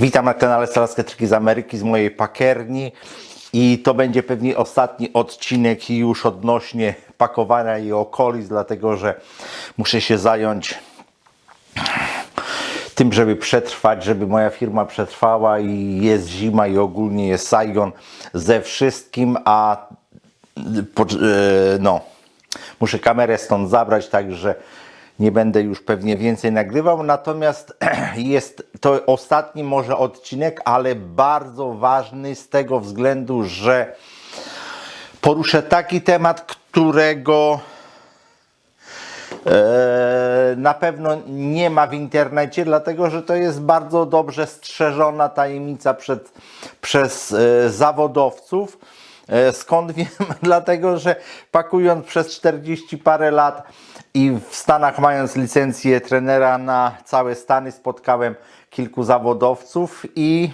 Witam na kanale Starskie Triki z Ameryki, z mojej pakierni i to będzie pewnie ostatni odcinek już odnośnie pakowania i okolic, dlatego że muszę się zająć tym, żeby przetrwać, żeby moja firma przetrwała i jest zima i ogólnie jest Saigon ze wszystkim, a po, e, no, muszę kamerę stąd zabrać, także nie będę już pewnie więcej nagrywał. Natomiast jest to ostatni może odcinek, ale bardzo ważny z tego względu, że poruszę taki temat, którego e, na pewno nie ma w internecie, dlatego że to jest bardzo dobrze strzeżona tajemnica przed, przez e, zawodowców. E, Skąd wiem? Dlatego, że pakując przez 40 parę lat i w Stanach mając licencję trenera na całe Stany spotkałem kilku zawodowców i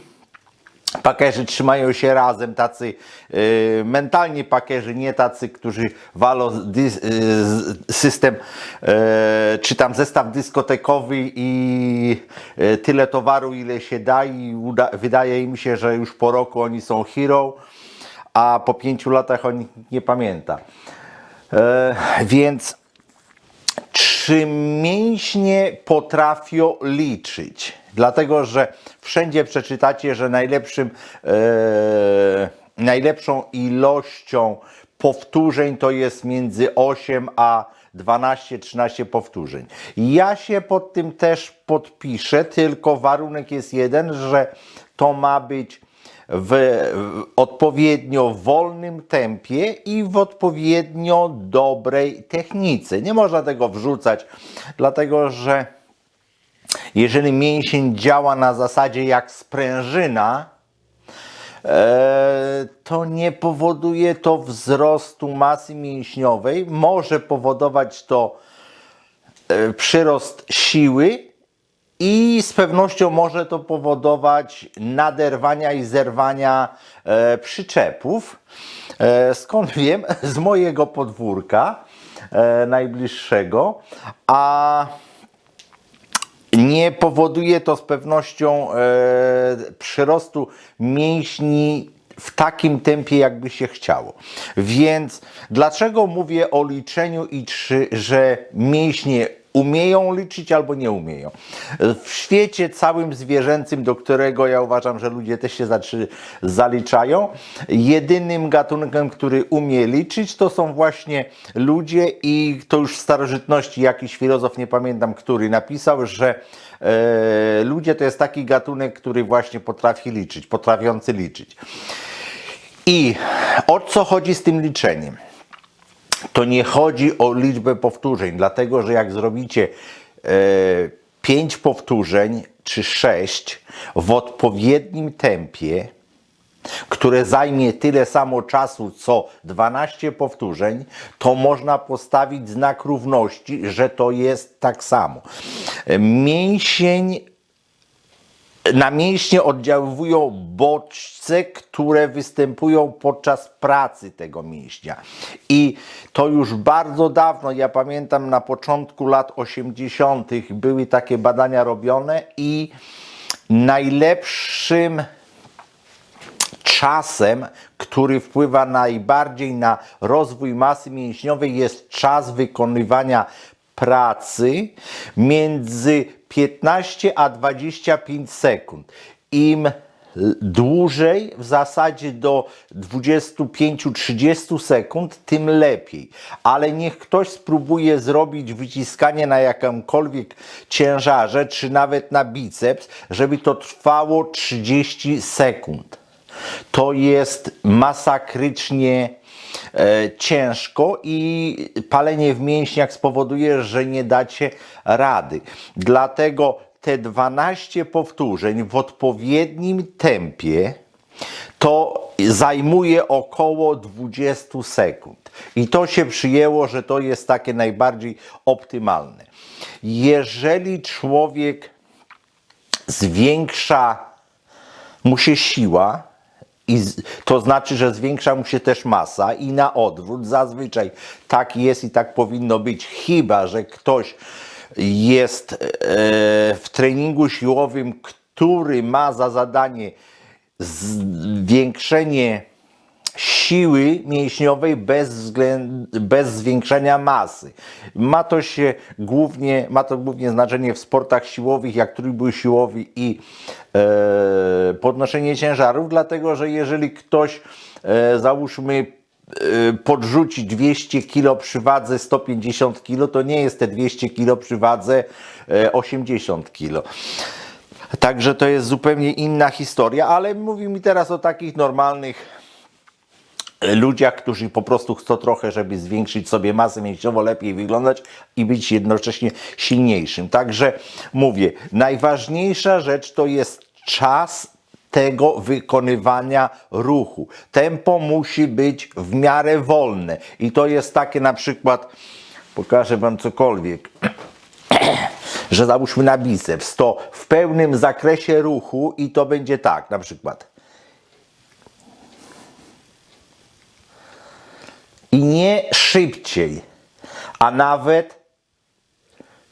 Pakerzy trzymają się razem, tacy y, mentalnie pakerzy, nie tacy, którzy walą y, system, y, czy tam zestaw dyskotekowy i tyle towaru, ile się da i uda, wydaje im się, że już po roku oni są hero, a po pięciu latach on nie pamięta. E, więc czy mięśnie potrafią liczyć? Dlatego, że wszędzie przeczytacie, że najlepszym, e, najlepszą ilością powtórzeń to jest między 8 a 12-13 powtórzeń. Ja się pod tym też podpiszę, tylko warunek jest jeden, że to ma być w, odpowiednio wolnym tempie i w odpowiednio dobrej technice. Nie można tego wrzucać, dlatego że jeżeli mięsień działa na zasadzie jak sprężyna, e, to nie powoduje to wzrostu masy mięśniowej. Może powodować to e, przyrost siły i z pewnością może to powodować naderwania i zerwania e, przyczepów. E, skąd wiem? Z mojego podwórka e, najbliższego. A nie powoduje to z pewnością e, przyrostu mięśni w takim tempie, jakby się chciało. Więc dlaczego mówię o liczeniu i czy, że mięśnie umieją liczyć albo nie umieją? W świecie całym zwierzęcym, do którego ja uważam, że ludzie też się zaliczają, jedynym gatunkiem, który umie liczyć, to są właśnie ludzie i to już w starożytności jakiś filozof, nie pamiętam, który napisał, że e, ludzie to jest taki gatunek, który właśnie potrafi liczyć, potrafiący liczyć. I o co chodzi z tym liczeniem? To nie chodzi o liczbę powtórzeń, dlatego że jak zrobicie e, 5 powtórzeń czy 6 w odpowiednim tempie, które zajmie tyle samo czasu co 12 powtórzeń, to można postawić znak równości, że to jest tak samo. Mięsień na mięśnie oddziaływują bodźce, które występują podczas pracy tego mięśnia. I to już bardzo dawno, ja pamiętam na początku lat 80. były takie badania robione i najlepszym czasem, który wpływa najbardziej na rozwój masy mięśniowej, jest czas wykonywania pracy między 15 a 25 sekund. Im dłużej, w zasadzie do 25-30 sekund, tym lepiej. Ale niech ktoś spróbuje zrobić wyciskanie na jakimkolwiek ciężarze, czy nawet na biceps, żeby to trwało 30 sekund. To jest masakrycznie ciężko i palenie w mięśniach spowoduje, że nie dacie rady. Dlatego te 12 powtórzeń w odpowiednim tempie to zajmuje około 20 sekund. I to się przyjęło, że to jest takie najbardziej optymalne. Jeżeli człowiek zwiększa mu się siła, i to znaczy, że zwiększa mu się też masa i na odwrót. Zazwyczaj tak jest i tak powinno być, chyba że ktoś jest e, w treningu siłowym, który ma za zadanie zwiększenie siły mięśniowej bez, względ, bez zwiększenia masy. Ma to się głównie, ma to głównie znaczenie w sportach siłowych, jak trójbój siłowy i e, podnoszenie ciężarów, dlatego że jeżeli ktoś e, załóżmy e, podrzuci 200 kg przy wadze 150 kg, to nie jest te 200 kg przy wadze e, 80 kg. Także to jest zupełnie inna historia, ale mówi mi teraz o takich normalnych ludziach, którzy po prostu chcą trochę, żeby zwiększyć sobie masę mięśniową, lepiej wyglądać i być jednocześnie silniejszym. Także mówię, najważniejsza rzecz to jest czas tego wykonywania ruchu. Tempo musi być w miarę wolne i to jest takie na przykład, pokażę Wam cokolwiek, że załóżmy na biceps, to w pełnym zakresie ruchu i to będzie tak, na przykład i nie szybciej, a nawet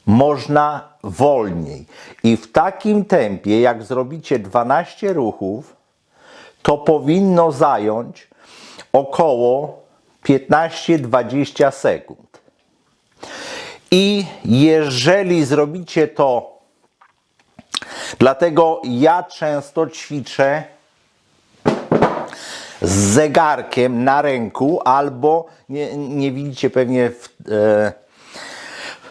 można wolniej. I w takim tempie, jak zrobicie 12 ruchów, to powinno zająć około 15-20 sekund. I jeżeli zrobicie to, dlatego ja często ćwiczę z zegarkiem na ręku, albo nie, nie widzicie pewnie w, e,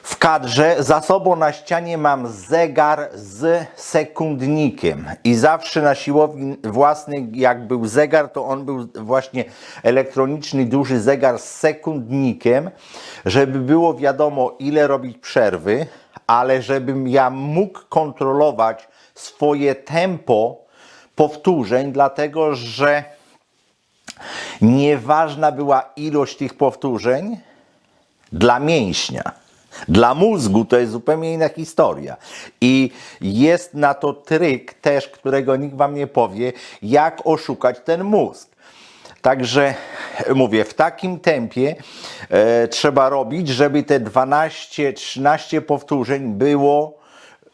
w kadrze, za sobą na ścianie mam zegar z sekundnikiem. I zawsze na siłowni własnej, jak był zegar, to on był właśnie elektroniczny, duży zegar z sekundnikiem, żeby było wiadomo, ile robić przerwy, ale żebym ja mógł kontrolować swoje tempo powtórzeń, dlatego że Nieważna była ilość tych powtórzeń dla mięśnia. Dla mózgu to jest zupełnie inna historia. I jest na to tryk też, którego nikt wam nie powie, jak oszukać ten mózg. Także mówię, w takim tempie e, trzeba robić, żeby te 12-13 powtórzeń było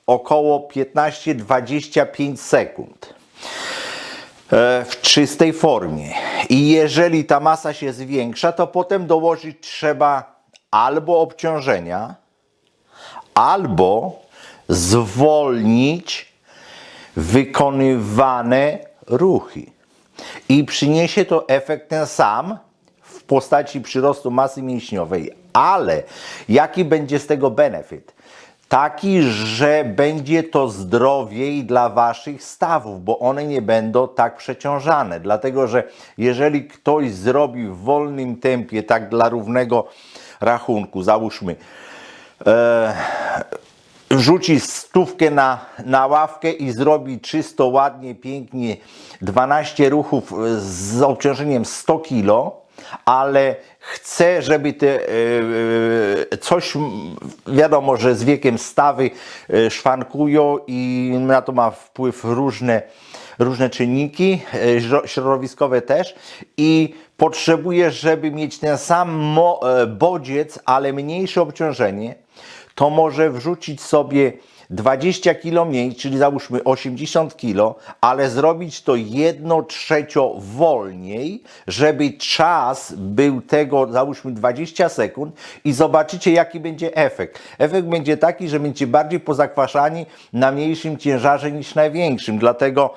około 15-25 sekund e, w czystej formie. I jeżeli ta masa się zwiększa, to potem dołożyć trzeba albo obciążenia, albo zwolnić wykonywane ruchy. I przyniesie to efekt ten sam w postaci przyrostu masy mięśniowej. Ale jaki będzie z tego benefit? Taki, że będzie to zdrowiej dla waszych stawów, bo one nie będą tak przeciążane. Dlatego, że jeżeli ktoś zrobi w wolnym tempie, tak dla równego rachunku, załóżmy, e, rzuci stówkę na, na ławkę i zrobi czysto, ładnie, pięknie 12 ruchów z obciążeniem 100 kg, ale chce, żeby te e, e, coś, wiadomo, że z wiekiem stawy e, szwankują i na to ma wpływ różne, różne czynniki, śro- środowiskowe też. I potrzebuje, żeby mieć ten sam bodziec, ale mniejsze obciążenie, to może wrzucić sobie 20 kg mniej, czyli załóżmy 80 kg, ale zrobić to 1 trzecią wolniej, żeby czas był tego, załóżmy 20 sekund i zobaczycie jaki będzie efekt. Efekt będzie taki, że będziecie bardziej pozakwaszani na mniejszym ciężarze niż na większym, dlatego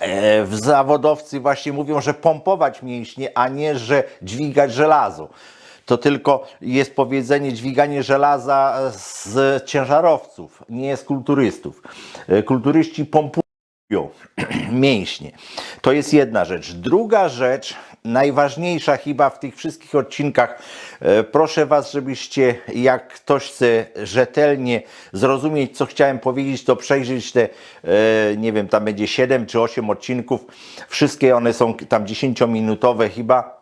E, w zawodowcy właśnie mówią, że pompować mięśnie, a nie, że dźwigać żelazo. To tylko jest powiedzenie dźwiganie żelaza z ciężarowców, nie z kulturystów. E, Kulturyści pompują mięśnie. To jest jedna rzecz. Druga rzecz, najważniejsza chyba w tych wszystkich odcinkach, e, proszę Was, żebyście, jak ktoś chce rzetelnie zrozumieć, co chciałem powiedzieć, to przejrzeć te, e, nie wiem, tam będzie 7 czy 8 odcinków. Wszystkie one są tam 10-minutowe chyba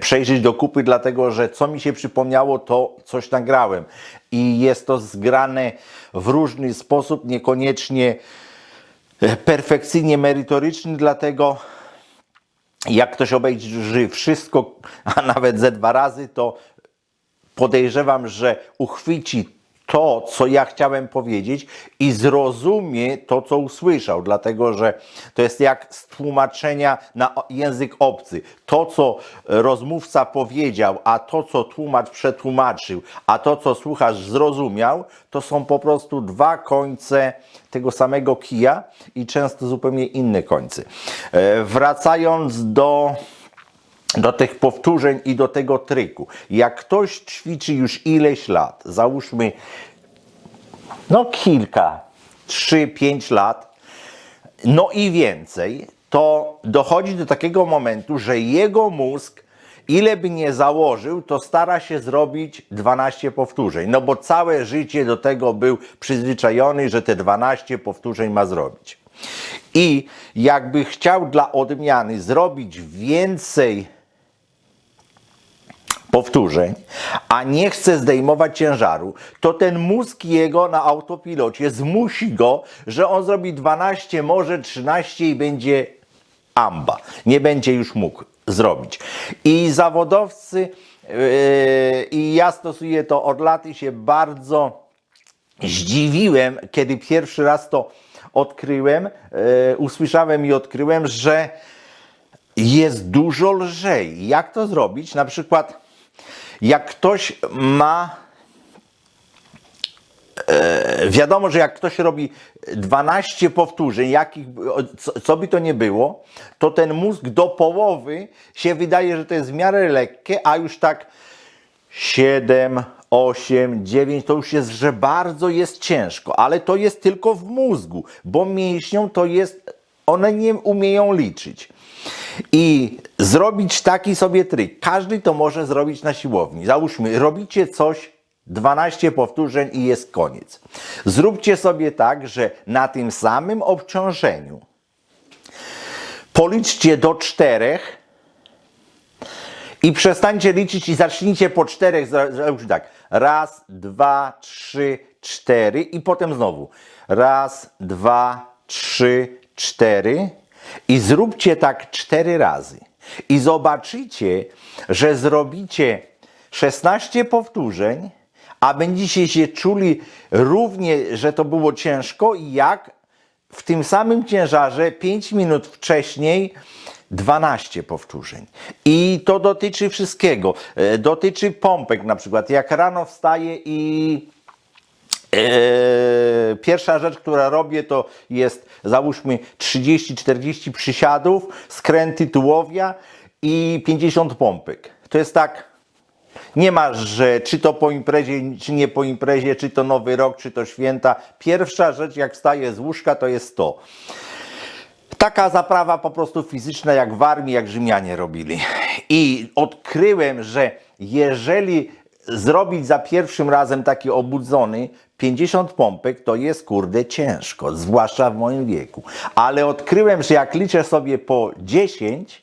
przejrzeć do kupy, dlatego że co mi się przypomniało, to coś nagrałem. I jest to zgrane w różny sposób, niekoniecznie e, perfekcyjnie merytoryczny, dlatego jak ktoś obejrzy wszystko, a nawet ze dwa razy, to podejrzewam, że uchwyci to, co ja chciałem powiedzieć i zrozumie to, co usłyszał, dlatego że to jest jak z tłumaczenia na język obcy. To, co rozmówca powiedział, a to, co tłumacz przetłumaczył, a to, co słuchacz zrozumiał, to są po prostu dwa końce tego samego kija i często zupełnie inne końce. E, Wracając do do tych powtórzeń i do tego triku. Jak ktoś ćwiczy już ileś lat, załóżmy no kilka, trzy, pięć lat, no i więcej, to dochodzi do takiego momentu, że jego mózg, ile by nie założył, to stara się zrobić 12 powtórzeń. No bo całe życie do tego był przyzwyczajony, że te 12 powtórzeń ma zrobić. I jakby chciał dla odmiany zrobić więcej powtórzeń, a nie chce zdejmować ciężaru, to ten mózg jego na autopilocie zmusi go, że on zrobi 12, może 13 i będzie amba. Nie będzie już mógł zrobić. I zawodowcy, yy, i ja stosuję to od lat i się bardzo zdziwiłem, kiedy pierwszy raz to odkryłem, yy, usłyszałem i odkryłem, że jest dużo lżej. Jak to zrobić? Na przykład, jak ktoś ma. E, wiadomo, że jak ktoś robi 12 powtórzeń, jakich, co, by to nie było, to ten mózg do połowy się wydaje, że to jest w miarę lekkie, a już tak 7, 8, 9 to już jest, że bardzo jest ciężko, ale to jest tylko w mózgu, bo mięśniom to jest, one nie umieją liczyć. I zrobić taki sobie trik. Każdy to może zrobić na siłowni. Załóżmy, robicie coś, 12 powtórzeń i jest koniec. Zróbcie sobie tak, że na tym samym obciążeniu policzcie do czterech i przestańcie liczyć i zacznijcie po czterech. Zróbcie tak. Raz, dwa, trzy, cztery i potem znowu. Raz, dwa, trzy, cztery i zróbcie tak cztery razy. I zobaczycie, że zrobicie 16 powtórzeń, a będziecie się czuli równie, że to było ciężko, jak w tym samym ciężarze 5 minut wcześniej 12 powtórzeń. I to dotyczy wszystkiego. E, Dotyczy pompek na przykład. Jak rano wstaję i Eee, pierwsza rzecz, która robię, to jest załóżmy 30-40 przysiadów, skręty tułowia i 50 pompek. To jest tak, nie ma, że czy to po imprezie, czy nie po imprezie, czy to nowy rok, czy to święta. Pierwsza rzecz, jak wstaję z łóżka, to jest to. Taka zaprawa po prostu fizyczna, jak w armii, jak Rzymianie robili. I odkryłem, że jeżeli zrobić za pierwszym razem taki obudzony 50 pompek, to jest kurde ciężko, zwłaszcza w moim wieku. Ale odkryłem, że jak liczę sobie po 10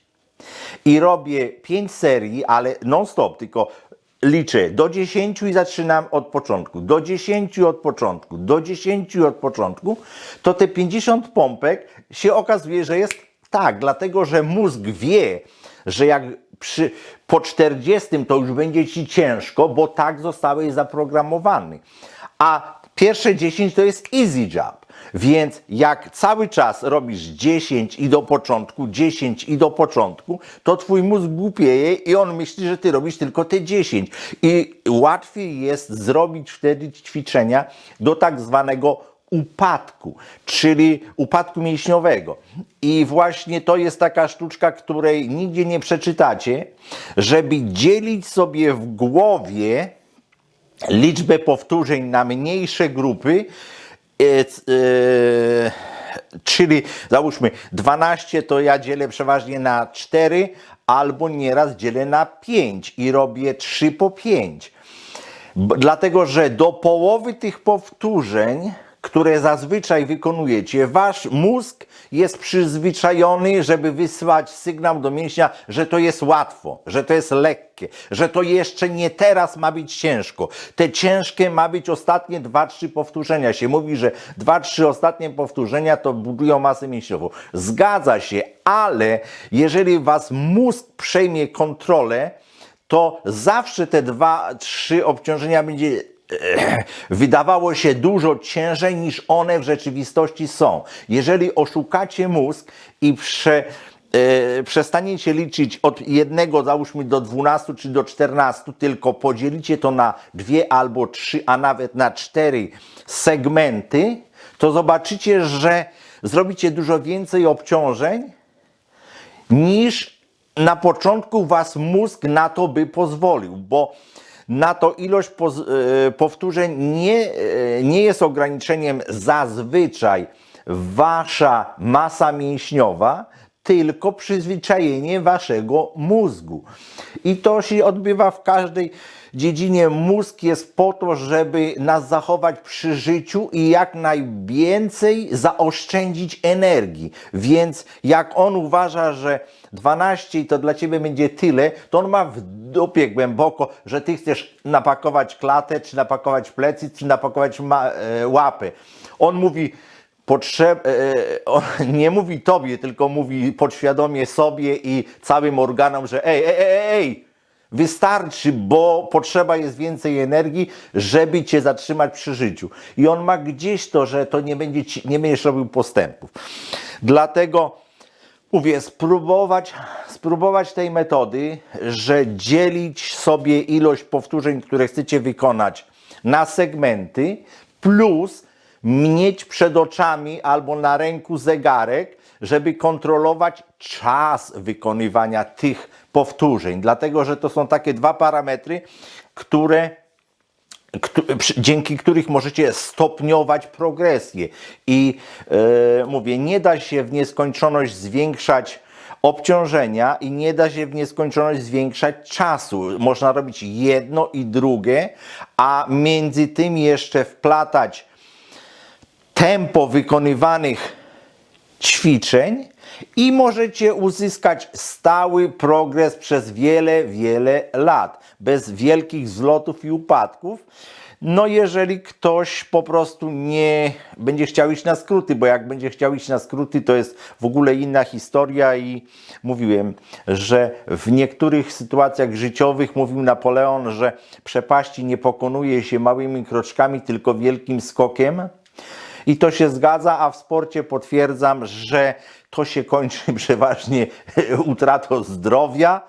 i robię 5 serii, ale non-stop, tylko liczę do 10 i zaczynam od początku, do 10 od początku, do 10 od początku, to te 50 pompek się okazuje, że jest tak, dlatego że mózg wie, że jak przy, po 40 to już będzie ci ciężko, bo tak zostałeś zaprogramowany. A pierwsze 10 to jest easy job. Więc jak cały czas robisz 10 i do początku, 10 i do początku, to twój mózg głupieje i on myśli, że ty robisz tylko te 10. I łatwiej jest zrobić wtedy ćwiczenia do tak zwanego upadku, czyli upadku mięśniowego. I właśnie to jest taka sztuczka, której nigdzie nie przeczytacie, żeby dzielić sobie w głowie liczbę powtórzeń na mniejsze grupy, e, e, czyli załóżmy 12 to ja dzielę przeważnie na 4 albo nieraz dzielę na 5 i robię 3 po 5. B- Dlatego, że do połowy tych powtórzeń, które zazwyczaj wykonujecie, wasz mózg jest przyzwyczajony, żeby wysłać sygnał do mięśnia, że to jest łatwo, że to jest lekkie, że to jeszcze nie teraz ma być ciężko. Te ciężkie ma być ostatnie 2-3 powtórzenia. Się mówi, że 2-3 ostatnie powtórzenia to budują masę mięśniową. Zgadza się, ale jeżeli was mózg przejmie kontrolę, to zawsze te dwa, trzy obciążenia będzie wydawało się dużo ciężej niż one w rzeczywistości są. Jeżeli oszukacie mózg i prze, e, przestaniecie liczyć od jednego, załóżmy do 12 czy do 14, tylko podzielicie to na dwie albo trzy, a nawet na cztery segmenty, to zobaczycie, że zrobicie dużo więcej obciążeń niż na początku was mózg na to by pozwolił, bo na to ilość e, powtórzeń nie, e, nie jest ograniczeniem zazwyczaj wasza masa mięśniowa, tylko przyzwyczajenie waszego mózgu. I to się odbywa w każdej dziedzinie. Mózg jest po to, żeby nas zachować przy życiu i jak najwięcej zaoszczędzić energii. Więc jak on uważa, że 12 to dla ciebie będzie tyle, to on ma w dupie głęboko, że ty chcesz napakować klatę, czy napakować plecy, czy napakować e, łapy. On mówi, potrzeb, e, on nie mówi tobie, tylko mówi podświadomie sobie i całym organom, że ej, ej, ej, ej, wystarczy, bo potrzeba jest więcej energii, żeby cię zatrzymać przy życiu. I on ma gdzieś to, że to nie, będzie ci, nie będziesz robił postępów. Dlatego mówię, spróbować, spróbować tej metody, że dzielić sobie ilość powtórzeń, które chcecie wykonać na segmenty, plus mieć przed oczami albo na ręku zegarek, żeby kontrolować czas wykonywania tych powtórzeń. Dlatego, że to są takie dwa parametry, które dzięki których możecie stopniować progresję. I e, mówię, nie da się w nieskończoność zwiększać obciążenia i nie da się w nieskończoność zwiększać czasu. Można robić jedno i drugie, a między tym jeszcze wplatać tempo wykonywanych ćwiczeń i możecie uzyskać stały progres przez wiele, wiele lat, bez wielkich wzlotów i upadków. No, jeżeli ktoś po prostu nie będzie chciał iść na skróty, bo jak będzie chciał iść na skróty, to jest w ogóle inna historia i mówiłem, że w niektórych sytuacjach życiowych mówił Napoleon, że przepaści nie pokonuje się małymi kroczkami, tylko wielkim skokiem. I to się zgadza, a w sporcie potwierdzam, że to się kończy przeważnie utratą zdrowia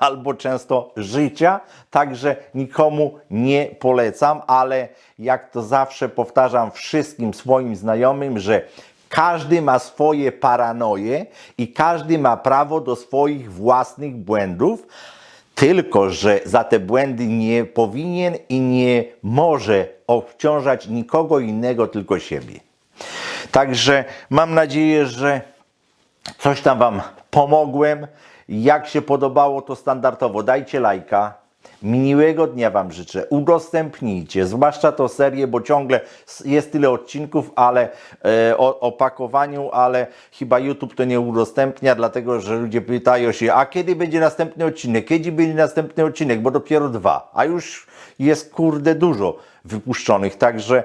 albo często życia. Także nikomu nie polecam, ale jak to zawsze powtarzam wszystkim swoim znajomym, że każdy ma swoje paranoje i każdy ma prawo do swoich własnych błędów. Tylko, że za te błędy nie powinien i nie może obciążać nikogo innego, tylko siebie. Także mam nadzieję, że coś tam Wam pomogłem. Jak się podobało, to standardowo dajcie lajka. Miłego dnia Wam życzę. Udostępnijcie, zwłaszcza to serię, bo ciągle jest tyle odcinków, ale e, o opakowaniu, ale chyba YouTube to nie udostępnia, dlatego że ludzie pytają się, a kiedy będzie następny odcinek? Kiedy będzie następny odcinek? Bo dopiero dwa, a już jest kurde dużo wypuszczonych. Także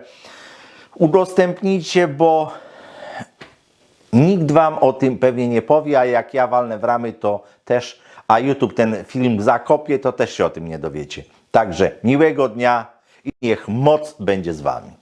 udostępnijcie, bo nikt Wam o tym pewnie nie powie, a jak ja walnę w ramy, to też, a YouTube ten film zakopie, to też się o tym nie dowiecie. Także miłego dnia i niech moc będzie z Wami.